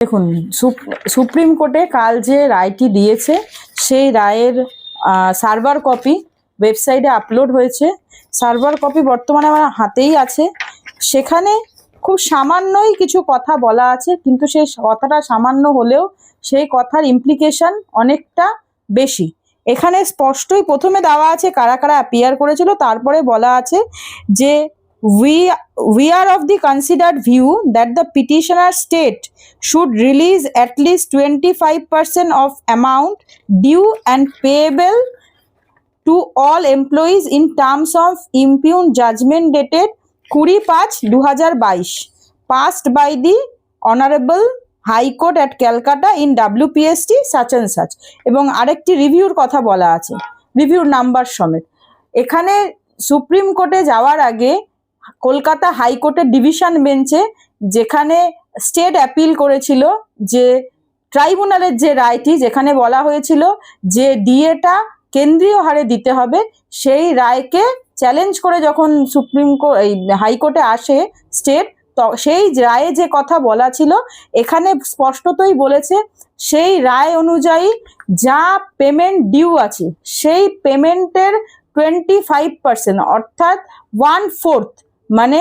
দেখুন, soup- supreme কোর্টে কাল যে রায়টি দিয়েছে, সেই রায়ের সার্ভার কপি ওয়েবসাইটে আপলোড হয়েছে। সার্ভার কপি বর্তমানে আমার হাতেই আছে। সেখানে খুব সামান্যই কিছু কথা বলা আছে, কিন্তু সেই কথাটা সামান্য হলেও সেই কথার ইমপ্লিকেশন অনেকটা বেশি। এখানে স্পষ্টই প্রথমে দেওয়া আছে কারা কারা অ্যাপিয়ার করেছিল, তারপরে বলা আছে যে we we are of the considered view that the petitioner state should release at least 25% of amount due and payable to all employees in terms of impugned judgment dated কুড়ি পাঁচ দু হাজার বাইশ passed by the honorable high court at calcutta in wpst such and such এবং আরেকটি রিভিউর কথা বলা আছে রিভিউর নাম্বার সমেত এখানে সুপ্রিম কোর্টে যাওয়ার আগে কলকাতা হাইকোর্টের ডিভিশন বেঞ্চে যেখানে স্টেট অ্যাপিল করেছিল যে ট্রাইব্যুনালের যে রায়টি যেখানে বলা হয়েছিল যে ডিএটা কেন্দ্রীয় হারে দিতে হবে, সেই রায়কে চ্যালেঞ্জ করে যখন সুপ্রিম কোর্ট এই হাইকোর্টে আসে স্টেট সেই রায়ে যে কথা বলা ছিল, এখানে স্পষ্টতই বলেছে সেই রায় অনুযায়ী যা পেমেন্ট ডিউ আছে, সেই পেমেন্টের টোয়েন্টি ফাইভ পার্সেন্ট অর্থাৎ ওয়ান ফোর্থ মানে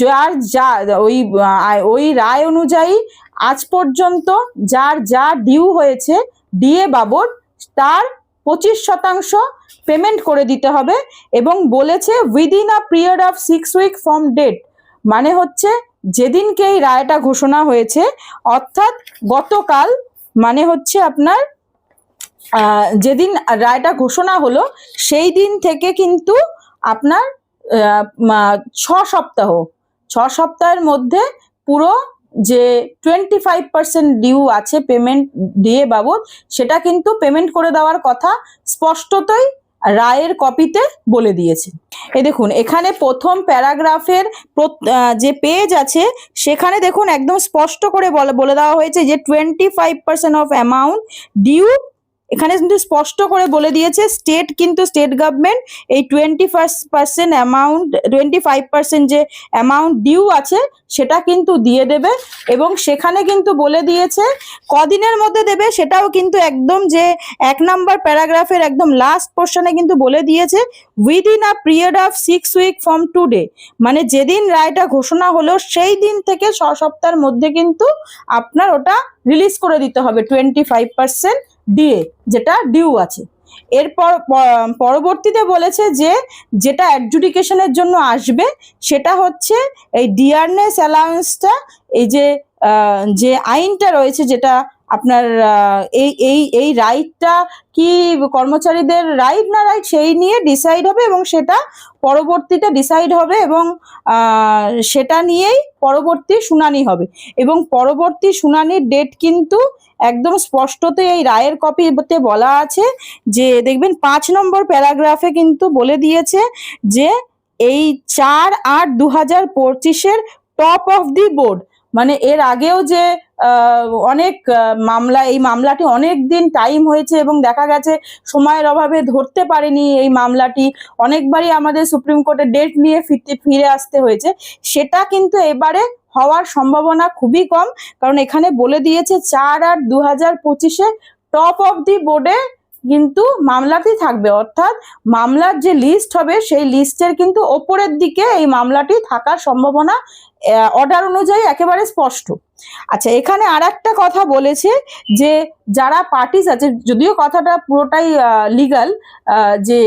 যার যা, ওই ওই রায় অনুযায়ী আজ পর্যন্ত যার যা ডিউ হয়েছে ডিএ বাবদ তার পঁচিশ শতাংশ পেমেন্ট করে দিতে হবে এবং বলেছে within a period of six week from date মানে হচ্ছে যেদিনকে এই রায়টা ঘোষণা হয়েছে, অর্থাৎ গতকাল মানে হচ্ছে আপনার যেদিন রায়টা ঘোষণা হলো, সেই দিন থেকে কিন্তু আপনার ছ সপ্তাহ। ছ সপ্তাহের মধ্যে পুরো যে টোয়েন্টি ফাইভ পার্সেন্ট ডিউ আছে পেমেন্ট দিয়ে বাবদ, সেটা কিন্তু পেমেন্ট করে দেওয়ার কথা স্পষ্টতই রায়ের কপিতে বলে দিয়েছে। এ দেখুন, এখানে প্রথম প্যারাগ্রাফের যে পেজ আছে, সেখানে দেখুন একদম স্পষ্ট করে বলে বলে দেওয়া হয়েছে যে twenty five percent of amount due এখানে কিন্তু স্পষ্ট করে বলে দিয়েছে স্টেট কিন্তু স্টেট গভর্নমেন্ট এই twenty first percent amount twenty five percent যে অ্যামাউন্ট ডিউ আছে, সেটা কিন্তু দিয়ে দেবে এবং সেখানে কিন্তু বলে দিয়েছে, কদিনের মধ্যে দেবে সেটাও কিন্তু একদম যে এক নাম্বার প্যারাগ্রাফের একদম লাস্ট পোর্শনে কিন্তু বলে দিয়েছে within a period of six week from today মানে যেদিন রায়টা ঘোষণা হলো সেই দিন থেকে ছ সপ্তাহের মধ্যে কিন্তু আপনার ওটা রিলিজ করে দিতে হবে টোয়েন্টি ফাইভ পার্সেন্ট দিয়ে যেটা ডিউ আছে। এরপর পরবর্তীতে বলেছে যে, যেটা অ্যাডজুডিকেশনের জন্য আসবে, সেটা হচ্ছে এই ডিয়ারনেস অ্যালাউন্সটা এই যে যে আইনটা রয়েছে যেটা আপনার এই এই এই রাইটটা কি কর্মচারীদের রাইট না রাইট সেই নিয়ে ডিসাইড হবে এবং সেটা পরবর্তীতে ডিসাইড হবে এবং সেটা নিয়েই পরবর্তী শুনানি হবে। এবং পরবর্তী শুনানির ডেট কিন্তু একদম স্পষ্টতে এই রায়ের কপিতে বলা আছে যে, দেখবেন পাঁচ নম্বর প্যারাগ্রাফে কিন্তু বলে দিয়েছে যে, এই চার আট দু হাজার পঁচিশের টপ অফ দি বোর্ড মানে এর আগেও যে অনেক মামলা, এই মামলাটি অনেক দিন টাইম হয়েছে এবং দেখা গেছে সময়ের অভাবে ধরতে পারেনি এই মামলাটি। অনেকবারই আমাদের সুপ্রিম কোর্টে ডেট নিয়ে ফিরতে, ফিরে আসতে হয়েছে। সেটা কিন্তু এবারে হওয়ার সম্ভাবনা খুবই কম। কারণ এখানে বলে দিয়েছে চার আট দু হাজার পঁচিশে টপ অফ দি বোর্ডে কিন্তু মামলাটি থাকবে। অর্থাৎ মামলার যে লিস্ট হবে, সেই লিস্টের কিন্তু ওপরের দিকে এই মামলাটি থাকার সম্ভাবনা অর্ডার অনুযায়ী একেবারে স্পষ্ট। আচ্ছা এখানে আর একটা কথা বলেছে যে, যারা পার্টিস আছে, যদিও কথাটা পুরোটাই লিগাল যে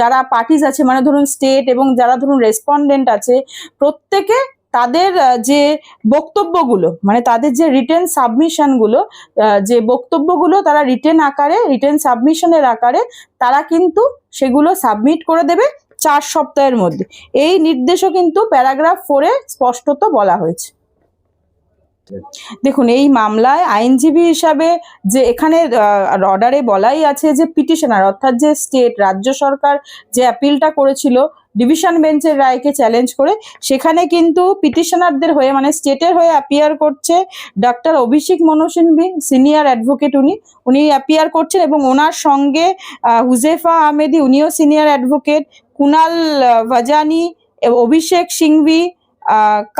যারা পার্টিস আছে মানে ধরুন স্টেট এবং যারা ধরুন রেসপন্ডেন্ট আছে, প্রত্যেকে তাদের যে বক্তব্যগুলো মানে তাদের যে রিটেন সাবমিশনগুলো যে বক্তব্যগুলো তারা রিটেন আকারে রিটেন সাবমিশনের আকারে, তারা কিন্তু সেগুলো সাবমিট করে দেবে চার সপ্তাহের মধ্যে। এই নির্দেশও কিন্তু প্যারাগ্রাফ ফোরে স্পষ্টত বলা হয়েছে। দেখুন, এই মামলায় আইনজীবী হিসাবে যে এখানে অর্ডারে বলাই আছে যে পিটিশনার অর্থাৎ যে স্টেট রাজ্য সরকার যে অ্যাপিলটা করেছিল ডিভিশন বেঞ্চের রায়কে চ্যালেঞ্জ করে, সেখানে কিন্তু পিটিশনারদের হয়ে মানে স্টেটের হয়ে অ্যাপিয়ার করছে doctor Abhishek Manu Singhvi senior advocate উনি। উনি অ্যাপিয়ার করছেন এবং ওনার সঙ্গে হুজেফা আহমেদি, উনিও সিনিয়র অ্যাডভোকেট কুনাল ভাজানি, অভিষেক সিংভি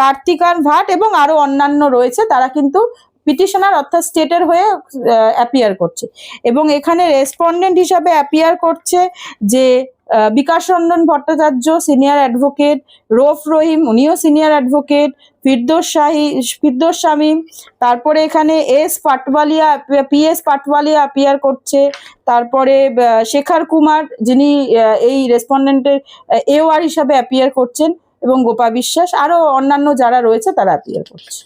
কার্তিকান ভাট এবং আরও অন্যান্য রয়েছে। তারা কিন্তু পিটিশনার অর্থাৎ স্টেটের হয়ে অ্যাপিয়ার করছে। এবং এখানে রেসপন্ডেন্ট হিসাবে অ্যাপিয়ার করছে যে বিকাশ রঞ্জন ভট্টাচার্য সিনিয়র অ্যাডভোকেট রোফ রহিম উনিও সিনিয়র অ্যাডভোকেট ফিরদোস শাহী, ফিরদোস শামীম তারপরে এখানে S Patwalia, P S Patwalia appear করছে, তারপরে শেখর কুমার যিনি এই রেসপন্ডেন্টের এওয়ার হিসাবে অ্যাপিয়ার করছেন, এবং গোপা বিশ্বাস, আরও অন্যান্য যারা রয়েছে তারা অ্যাপিয়ার করছে।